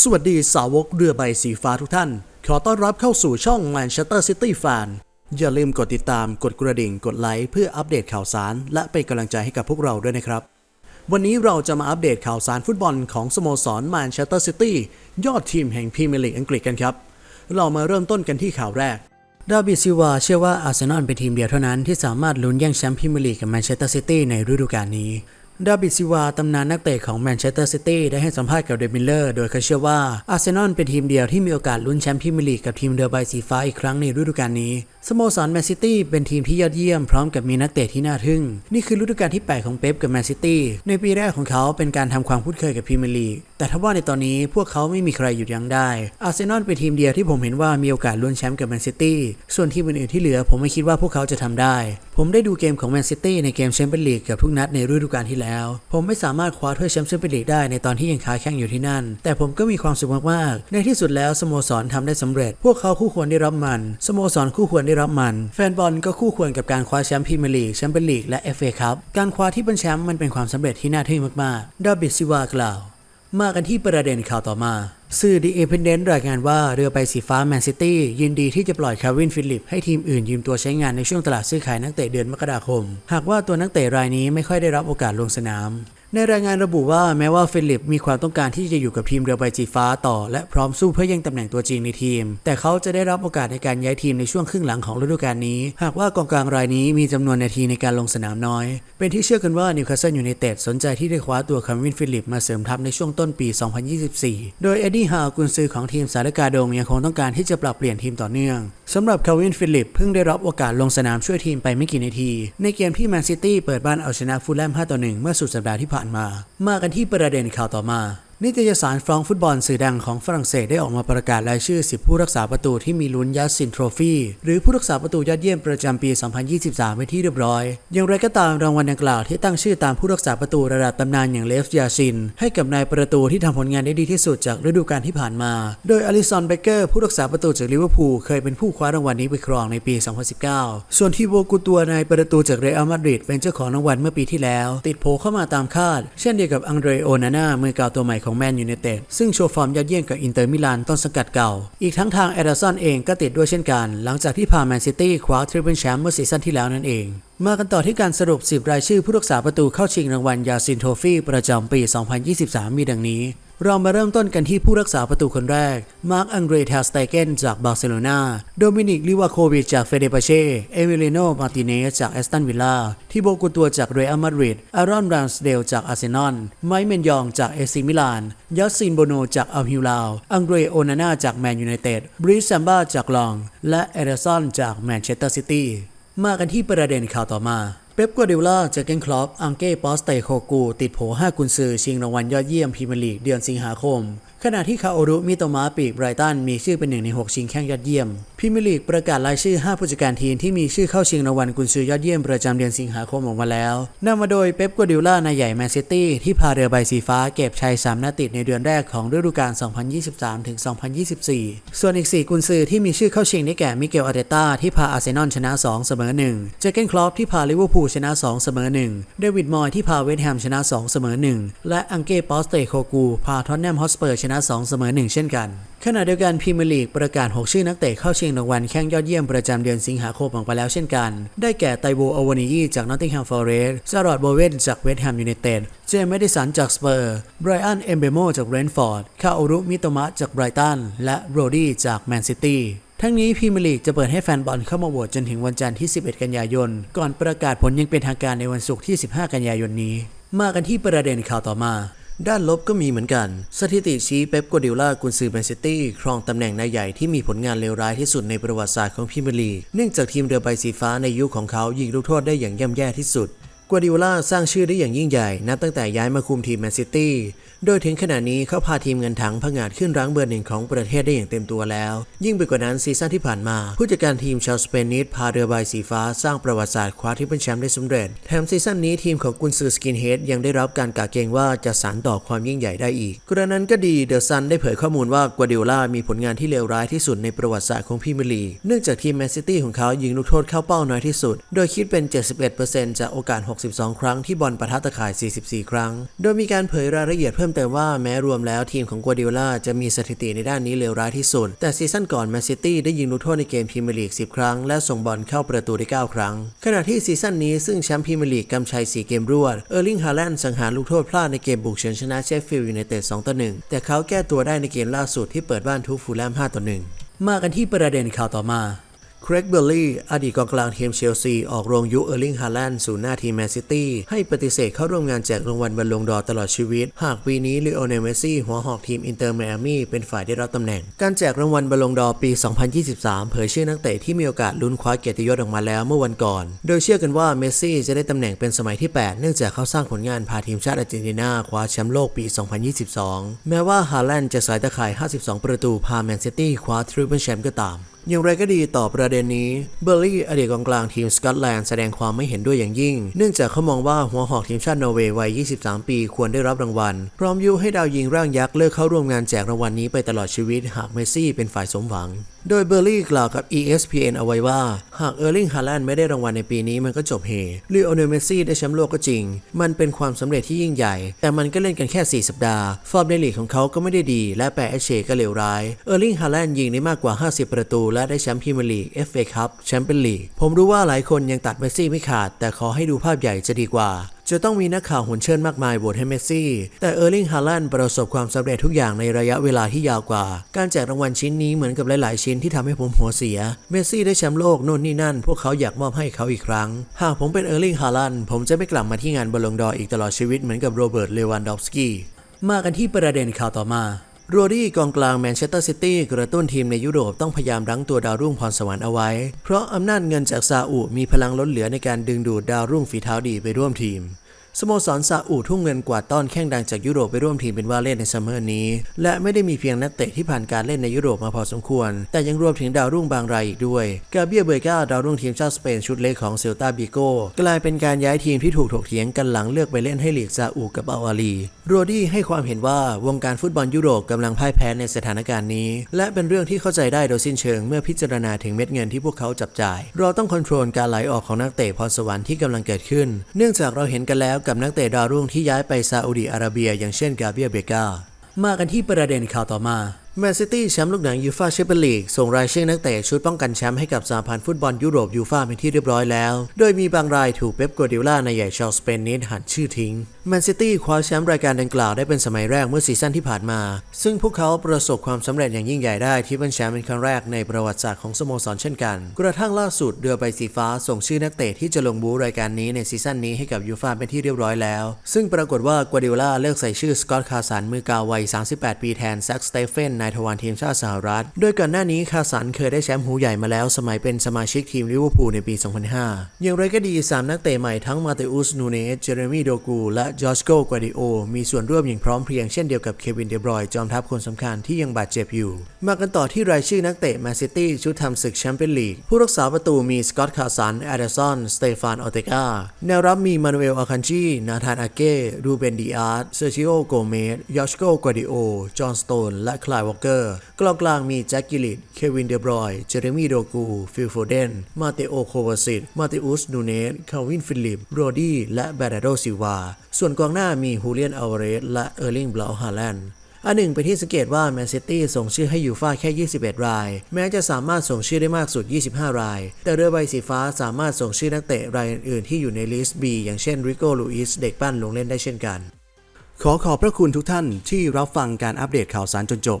สวัสดีสาวกเรือใบสีฟ้าทุกท่าน ขอต้อนรับเข้าสู่ช่อง Manchester City Fan อย่าลืมกดติดตามกดกระดิ่งกดไลค์เพื่ออัปเดตข่าวสาร และเป็นกำลังใจให้กับพวกเราด้วยนะครับ วันนี้เราจะมาอัปเดตข่าวสารฟุตบอลของสโมสร Manchester City ยอดทีมแห่งพรีเมียร์ลีกอังกฤษกันครับ เรามาเริ่มต้นกันที่ข่าวแรกดาบิดซิวาเชื่อว่าอาร์เซนอลเป็นทีมเดียวเท่านั้นที่สามารถลุ้นแย่งแชมป์พรีเมียร์ลีกกับแมนเชสเตอร์ซิตี้ในฤดูกาลนี้ ดาบิดซิวาตำนานนักเตะของแมนเชสเตอร์ซิตี้ได้ให้สัมภาษณ์กับเดมิลเลอร์โดยเขาเชื่อว่าอาร์เซนอลเป็นทีมเดียวที่มีโอกาสลุ้นแชมป์พรีเมียร์ลีกกับทีมเรือใบสีฟ้าอีกครั้งในฤดูกาลนี้ สโมสรแมนซิตี้เป็นทีมที่ยอดเยี่ยมพร้อมกับมีนักเตะที่น่าทึ่ง นี่คือฤดูกาลที่ 8 ของเป๊ปกับแมนซิตี้ในปีแรกของเขาเป็นการทำความคุ้นเคยกับพรีเมียร์ลีกแต่ถ้าว่าในตอนนี้พวกเขาไม่มีใครหยุดยั้งได้ อาร์เซนอลเป็นทีมเดียวที่ผมเห็นว่ามีโอกาสลุ้นแชมป์กับแมนซิตี้ส่วนทีมอื่นๆที่เหลือผมไม่คิดว่าพวกเขาจะทำได้ ผมได้ดูเกมของแมนซิตี้ในเกมแชมเปี้ยนลีกกือบทุกนัดในฤดูกาลที่แล้ว ผมไม่สามารถคว้าถ้วยแชมเปี้ยนลีกได้ในตอนที่ยังค้าแข่งอยู่ที่นั่น แต่ผมก็มีความสุขมากๆในที่สุดแล้วสโมสรทำได้สำเร็จ พวกเขาคู่ควรได้รับมัน สโมสรคู่ควรได้รับมัน แฟนบอลก็คู่ควรกับการคว้าแชมป์พรีเมียร์ลีกแชมเปี้ยนลีกและเอฟเอคัพการคว้าที่เป็นแชมป์มันเป็นความสำเร็จที่น่าทึ่งมากๆดาบิดซิวากล่าว มากันที่ประเด็นข่าวต่อมาสื่อ The Independent รายงานว่าเรือใบสีฟ้าแมนซิตี้ยินดีที่จะปล่อยคาร์วินฟิลิปให้ทีมอื่นยืมตัวใช้งานในช่วงตลาดซื้อขายนักเตะเดือนมกราคม หากว่าตัวนักเตะรายนี้ไม่ค่อยได้รับโอกาสลงสนาม ในรายงานระบุว่าแม้ว่าฟิลิปมีความต้องการที่จะอยู่กับทีมเรือใบสีฟ้าต่อ และพร้อมสู้เพื่อแย่งตำแหน่งตัวจริงในทีม แต่เขาจะได้รับโอกาสในการย้ายทีมในช่วงครึ่งหลังของฤดูกาลนี้ หากว่ากองกลางรายนี้มีจำนวนนาทีในการลงสนามน้อย เป็นที่เชื่อกันว่านิวคาสเซิลยูไนเต็ดสนใจที่ได้คว้าตัวคาร์วินฟิลิปมาเสริมทัพในช่วงต้นปี 2024 โดยเอ็ดดี้ฮาวกุนซือของทีมสารกาดงยังคงต้องการที่จะปรับเปลี่ยนทีมต่อเนื่องสำหรับคาร์วินฟิลิปเพิ่งได้รับโอกาสลงสนามช่วยทีมไปไม่กี่นาที ในเกมที่แมนซิตี้เปิดบ้านเอาชนะฟูลแลม 5 ต่อ 1 เมื่อสุดสัปดาห์ที่ผ่านมา มากันที่ประเด็นข่าวต่อมา นิตยสารฟรองฟุตบอลสื่อดังของฝรั่งเศสได้ออกมาประกาศรายชื่อ 10 ผู้รักษาประตูที่มีลุ้นยัสซินโทรฟี่หรือผู้รักษาประตูยอดเยี่ยมประจำปี 2023ไว้ที่เรียบร้อย อย่างไรก็ตามรางวัลดังกล่าวที่ตั้งชื่อตามผู้รักษาประตูระดับตำนานอย่างเลฟยาซิน ให้กับนายประตูที่ทำผลงานได้ดีที่สุดจากฤดูกาลที่ผ่านมา โดยอลิซอนเบเกอร์ผู้รักษาประตูจากลิเวอร์พูลเคยเป็นผู้คว้ารางวัลนี้ไปครองในปี 2019 ส่วนที่โบกูตัวนายประตูจากเรอัลมาดริดเป็นเจ้าของรางวัลเมื่อปีที่แล้ว ติดโผเข้ามาตามคาด เช่นเดียวกับอังเดรโอนาน่ามือก่าตัวใหม่ของแมนยูเนเต็ดซึ่งโชว์ฟอร์มยอดเยี่ยมกับอินเตอร์มิลานต้นสังกัดเก่า อีกทั้งทางเอเดอร์สันเองก็ติดด้วยเช่นกัน หลังจากที่พาแมนซิตี้คว้าทริปเปิลแชมป์เมื่อซีซั่นที่แล้วนั่นเองมากันต่อที่การสรุป 10 รายชื่อผู้รักษาประตูเข้าชิงรางวัลยาซินโทฟี่ประจำปี 2023 มีดังนี้ เรามาเริ่มต้นกันที่ผู้รักษาประตูคนแรก มาร์คอังเดรเทสไตเกนจากบาร์เซโลนา โดมินิก ลิวาโควิชจากเฟเดปาเช่ เอมิเลโน มาร์ติเนสจากแอสตันวิลล่า ทิโบกุตัวจากเรอัลมาดริด อารอนรานสเดลจากอาร์เซนอล ไมค์เมนยองจากเอซิมิลาน ยัสซินโบโนจากอัลฮิลลาว อังเดรโอนาน่าจากแมนยูไนเต็ด บริสซัมบ้าจากลอง และเอเดอร์สันจากแมนเชสเตอร์ซิตี้ มากันที่ประเด็นข่าวต่อมา เป๊ปกัวเดล่าเจอเกนคลอปอังเก้ปอสเตโคกู ติดโผ5กุนซือชิงรางวัลยอดเยี่ยมพรีเมียร์ลีกเดือนสิงหาคม ขณะที่คาโอรุมิโตมะปีกไบรตันมีชื่อเป็นหนึ่งใน 6 ชิงแข้งยอดเยี่ยมพรีเมียร์ลีกประกาศรายชื่อ 5 ผู้จัดการทีมที่มีชื่อเข้าชิงรางวัลกุนซือยอดเยี่ยมประจำเดือนสิงหาคมออกมาแล้วนำมาโดยเป๊ปกัวเดล่านายใหญ่แมนซิตี้ที่พาเรือใบสีฟ้าเก็บชัย 3 นัดติดในเดือนแรกของฤดูกาล 2023-2024 ส่วนอีก 4 กุนซือที่มีชื่อเข้าชิงได้แก่มิเกลอาร์เตต้าที่พาอาร์เซนอลชนะ 2 เสมอ1เจเกนคลอปที่พาลิเวอร์พูลชนะ 2 เสมอ1เดวิดมอยที่พาเวสต์แฮมชนะ 2 เสมอ1และอังเก้ปอสเตโคกูพาทอตแนมฮอสเปอร์ชนะ2 เสมอ 1 เช่นกัน ขณะเดียวกันพรีเมียร์ลีกประกาศ 6 ชื่อนักเตะเข้าชิงรางวัลแข้งยอดเยี่ยมประจำเดือนสิงหาคมออกไปแล้วเช่นกัน ได้แก่ไตโวอวานียีจากนอตติงแฮมฟอร์เรสต์จารอดโบเวนจากเวสต์แฮมยูไนเต็ด เจมส์เมดิสันจากสเปอร์ ไบรอันเอมเบโมจากเรนฟอร์ด คาโอรุมิโตมะจากไบรตัน และโรดี้จากแมนซิตี้ทั้งนี้พรีเมียร์ลีกจะเปิดให้แฟนบอลเข้ามาโหวตจนถึงวันจันทร์ที่ 11 กันยายน ก่อนประกาศผลยังเป็นทางการในวันศุกร์ที่ 15 กันยายนนี้ มากันที่ประเด็นข่าวต่อมา ด้านลบก็มีเหมือนกัน สถิติชี้เป๊ปกัวดิล่ากุนซือแมนซิตี้ครองตำแหน่งนายใหญ่ที่มีผลงานเลวร้ายที่สุดในประวัติศาสตร์ของพรีเมียร์ลีกเนื่องจากทีมเรือใบสีฟ้าในยุคของเขายิงลูกโทษได้อย่างย่ำแย่ที่สุดกัวดิโอลาสร้างชื่อได้อย่างยิ่งใหญ่ นับตั้งแต่ย้ายมาคุมทีมแมนซิตี้ โดยถึงขณะนี้เขาพาทีมเงินถังผงาดขึ้นรั้งเบอร์หนึ่งของประเทศได้อย่างเต็มตัวแล้ว ยิ่งไปกว่านั้นซีซั่นที่ผ่านมา ผู้จัดการทีมชาวสเปนนิดพาเรือใบสีฟ้าสร้างประวัติศาสตร์คว้าทริปเปิลแชมป์ได้สำเร็จ แถมซีซั่นนี้ทีมของกุนซือสกินเฮดยังได้รับการกาเกณฑ์ว่าจะสานต่อความยิ่งใหญ่ได้อีก กระนั้นก็ดีเดอะซันได้เผยข้อมูลว่ากัวดิโอลามีผลงานที่เลวร้ายที่สุดในประวัติศาสตร์ของพรีเมียร์ลีกเนื่องจากทีมแมนซิตี้ของเขายิงลูกโทษเข้าเป้าน้อยที่สุด โดยคิดเป็น 71%จากโอกาส 62 ครั้งที่บอลปะทะตะข่าย 44 ครั้ง โดยมีการเผยรายละเอียดเพิ่มเติมว่าแม้รวมแล้วทีมของกัวดิโอลาจะมีสถิติในด้านนี้เลวร้ายที่สุด แต่ซีซั่นก่อนแมนซิตี้ได้ยิงลูกโทษในเกมพรีเมียร์ลีก 10 ครั้ง และส่งบอลเข้าประตูได้ 9 ครั้ง ขณะที่ซีซั่นนี้ซึ่งแชมป์พรีเมียร์ลีกกำชัย 4 เกมรวด เออร์ลิง ฮาแลนด์สังหารลูกโทษพลาดในเกมบุกเฉือนชนะเชฟฟิลด์ยูไนเต็ด 2 ต่อ 1 แต่เขาแก้ตัวได้ในเกมล่าสุดที่เปิดบ้านทุบฟูลแลม 5 ต่อ 1 มากันที่ประเด็นข่าวต่อมา เครกเบอร์ลี่อดีตกองกลางทีมเชลซี ออกโรงยุเออร์ลิงฮาแลนด์สู่หน้าทีมแมนซิตี้ ให้ปฏิเสธเข้าร่วมงานแจกรางวัลบอลลงดอตลอดชีวิต หากปีนี้ลิโอเนลเมซี่ หัวหอกทีมอินเตอร์ไมอามี่เป็นฝ่ายได้รับตำแหน่ง การแจกรางวัลบอลลงดอปี 2023 เผยชื่อนักเตะที่มีโอกาสลุ้นคว้าเกียรติยศออกมาแล้วเมื่อวันก่อน โดยเชื่อกันว่าเมสซี่จะได้ตำแหน่งเป็นสมัยที่ 8 เนื่องจากเขาสร้างผลงานพาทีมชาติอาร์เจนตินาคว้าแชมป์โลกปี 2022 แม้ว่าฮาแลนด์จะสายตะข่าย 52 ประตูพาแมนซิตี้คว้าทริปเปิลแชมป์ก็ตาม อย่างไรก็ดีต่อประเด็นนี้เบอร์ลี่อดีตกองกลางทีมสกอตแลนด์แสดงความไม่เห็นด้วยอย่างยิ่ง เนื่องจากเขามองว่าหัวหอกทีมชาตินอร์เวย์วัย 23 ปีควรได้รับรางวัล พร้อมยุให้ดาวยิงร่างยักษ์เลิกเข้าร่วมงานแจกรางวัลนี้ไปตลอดชีวิตหากเมสซี่เป็นฝ่ายสมหวัง โดยเบอร์ลี่กล่าวกับ ESPN เอาไว้ว่า หากเออร์ลิงฮาแลนด์ไม่ได้รางวัลในปีนี้มันก็จบเฮลีโอเนลเมซี่ได้แชมป์โลกก็จริง มันเป็นความสำเร็จที่ยิ่งใหญ่ แต่มันก็เล่นกันแค่ 4 สัปดาห์ ฟอร์มในลีกของเขาก็ไม่ได้ดี และแปรเอชเชก็เลวร้าย เออร์ลิงฮาแลนด์ยิงได้มากกว่า 50 ประตู และได้แชมป์พรีเมียร์ลีก FA คัพแชมเปี้ยนลีกผมรู้ว่าหลายคนยังตัดเมซี่ไม่ขาด แต่ขอให้ดูภาพใหญ่จะดีกว่าจะต้องมีนักข่าวหุ่นเชิญมากมายโหวตให้เมสซี่ แต่เออร์ลิงฮาแลนด์ประสบความสำเร็จทุกอย่างในระยะเวลาที่ยาวกว่า การแจกรางวัลชิ้นนี้เหมือนกับหลาย ๆ ชิ้นที่ทำให้ผมหัวเสีย เมสซี่ได้แชมป์โลกโน่นนี่นั่น พวกเขาอยากมอบให้เขาอีกครั้ง หากผมเป็นเออร์ลิงฮาแลนด์ผมจะไม่กลับมาที่งานบอลลงดอร์อีกตลอดชีวิตเหมือนกับโรเบิร์ต เลวันดอฟสกี้ มากันที่ประเด็นข่าวต่อมา โรดี้กองกลางแมนเชสเตอร์ซิตี้กระตุ้นทีมในยุโรปต้องพยายามรั้งตัวดาวรุ่งพรสวรรค์เอาไว้ เพราะอำนาจเงินจากซาอุมีพลังล้นเหลือในการดึงดูดดาวรุ่งฝีเท้าดีไปร่วมทีม สโมสรซาอุทุ่มเงินกว่าต้อนแข้งดังจากยุโรปไปร่วมทีมเป็นว่าเล่นในซัมเมอร์นี้ และไม่ได้มีเพียงนักเตะที่ผ่านการเล่นในยุโรปมาพอสมควร แต่ยังรวมถึงดาวรุ่งบางรายอีกด้วยกาเบียเบกาดาวรุ่งทีมชาติสเปนชุดเล็กของเซลตาบิโกกลายเป็นการย้ายทีมที่ถูกถกเถียงกันหลังเลือกไปเล่นให้ลีกซาอุกับอัลอาลีโรดี้ให้ความเห็นว่าวงการฟุตบอลยุโรปกำลังพ่ายแพ้ในสถานการณ์นี้ และเป็นเรื่องที่เข้าใจได้โดยสิ้นเชิงเมื่อพิจารณาถึงเม็ดเงินที่พวกเขาจับจ่าย เราต้องควบคุมการไหลออกของนักเตะพรสวรรค์ที่กำลังเกิดขึ้น เนื่องจากเราเห็นกันแล้วกับนักเตะดาวรุ่งที่ย้ายไปซาอุดีอาระเบีย อย่างเช่นกาเบียเบกามากันที่ประเด็นข่าวต่อมา แมนซิตี้แชมป์ลูกหนังยูฟาแชมเปี้ยนลีกส่งรายชื่อนักเตะชุดป้องกันแชมป์ให้กับสหพันธ์ฟุตบอลยุโรปยูฟาเป็นที่เรียบร้อยแล้ว โดยมีบางรายถูกเป๊ปกัวดิโอลานายใหญ่ชาวสเปนนิดหันชื่อทิ้งแมนซิตี้คว้าแชมป์รายการดังกล่าวได้เป็นสมัยแรกเมื่อซีซั่นที่ผ่านมา ซึ่งพวกเขาประสบความสำเร็จอย่างยิ่งใหญ่ได้ที่เป็นแชมป์เป็นครั้งแรกในประวัติศาสตร์ของสโมสรเช่นกัน กระทั่งล่าสุดเรือใบสีฟ้าส่งชื่อนักเตะที่จะลงบูรายการนี้ในซีซั่นนี้ให้กับยูฟาเป็นที่เรียบร้อยแล้ว ซึ่งปรากฏว่ากัวดิโอลาเลือกใส่ชื่อสกอตคาสันมือกาววัย 38 ปีแทนแซ็กสเตเฟนนายทวารทีมชาติสหรัฐ โดยก่อนหน้านี้คาสันเคยได้แชมป์หูใหญ่มาแล้ว สมัยเป็นสมาชิกทีมลิเวอร์พูลในปี 2005 อย่างไรก็ดี 3 นักเตะใหม่ทั้งมาเตอุส นูเนส เจเรมีโดกู และจอร์จโกกวาดิโอ มีส่วนร่วมอย่างพร้อมเพรียงเช่นเดียวกับเควินเดบรอยน์จอมทัพคนสำคัญที่ยังบาดเจ็บอยู่ มากันต่อที่รายชื่อนักเตะแมนซิตี้ชุดทำศึกแชมเปี้ยนลีกผู้รักษาประตูมีสกอตต์คาสันแอดเดสันสเตฟานออเตกาแนวรับมีมานูเอลอาคันจีนาธานอาเก้รูเบนดิอาร์เซอร์ชิโอโกเมสยอชโกกวาดิโอจอห์นสโตนและคลายวอลเกอร์กลางกลางมีแจ็คกิลิตเควินเดบรอยเจเรมีโดกู ฟิลโฟเดน มาเตโอโควาซิตมาเตอุสนูเนสคาวินฟิลิปโรดี้และแบรโดซิวา ส่วนกองหน้ามีฮูเลียนอัลวเรสและเออร์ลิงบลาฮาแลนด์อันหนึ่งไปนที่สังเกตว่าแมนซิตี้ส่งชื่อให้ยูฟ่าแค่ 21 ราย แม้จะสามารถส่งชื่อได้มากสุด 25 ราย แต่เรือใบสีฟ้าสามารถส่งชื่อนักเตะรายอื่นๆที่อยู่ในลิสต์ B อย่างเช่นริโก้ลูอิสเด็กปั้นลงเล่นได้เช่นกัน ขอขอบพระคุณทุกท่านที่รับฟังการอัปเดตข่าวสารจนจบ